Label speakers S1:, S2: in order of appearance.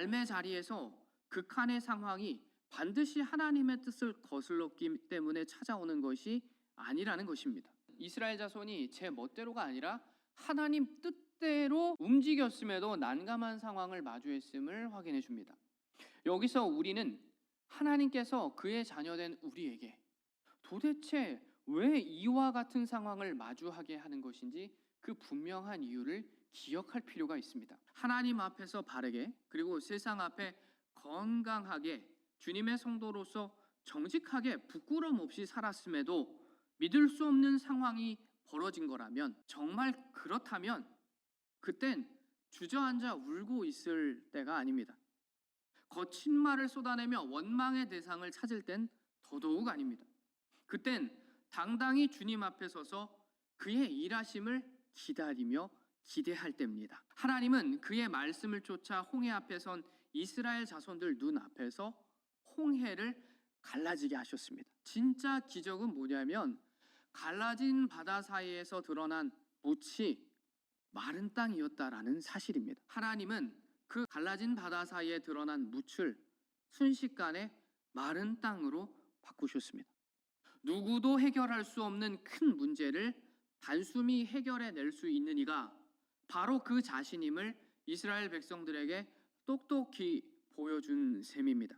S1: 삶의 자리에서 극한의 상황이 반드시 하나님의 뜻을 거슬렀기 때문에 찾아오는 것이 아니라는 것입니다. 이스라엘 자손이 제 멋대로가 아니라 하나님 뜻대로 움직였음에도 난감한 상황을 마주했음을 확인해 줍니다. 여기서 우리는 하나님께서 그의 자녀된 우리에게 도대체 왜 이와 같은 상황을 마주하게 하는 것인지 그 분명한 이유를 기억할 필요가 있습니다. 하나님 앞에서 바르게 그리고 세상 앞에 건강하게 주님의 성도로서 정직하게 부끄럼 없이 살았음에도 믿을 수 없는 상황이 벌어진 거라면 정말 그렇다면 그땐 주저앉아 울고 있을 때가 아닙니다. 거친 말을 쏟아내며 원망의 대상을 찾을 땐 더더욱 아닙니다. 그땐 당당히 주님 앞에 서서 그의 일하심을 기다리며 기대할 때입니다. 하나님은 그의 말씀을 쫓아 홍해 앞에 선 이스라엘 자손들 눈 앞에서 홍해를 갈라지게 하셨습니다. 진짜 기적은 뭐냐면 갈라진 바다 사이에서 드러난 묻이 마른 땅이었다라는 사실입니다. 하나님은 그 갈라진 바다 사이에 드러난 묻을 순식간에 마른 땅으로 바꾸셨습니다. 누구도 해결할 수 없는 큰 문제를 단숨이 해결해 낼 수 있는 이가 바로 그 자신임을 이스라엘 백성들에게 똑똑히 보여준 셈입니다.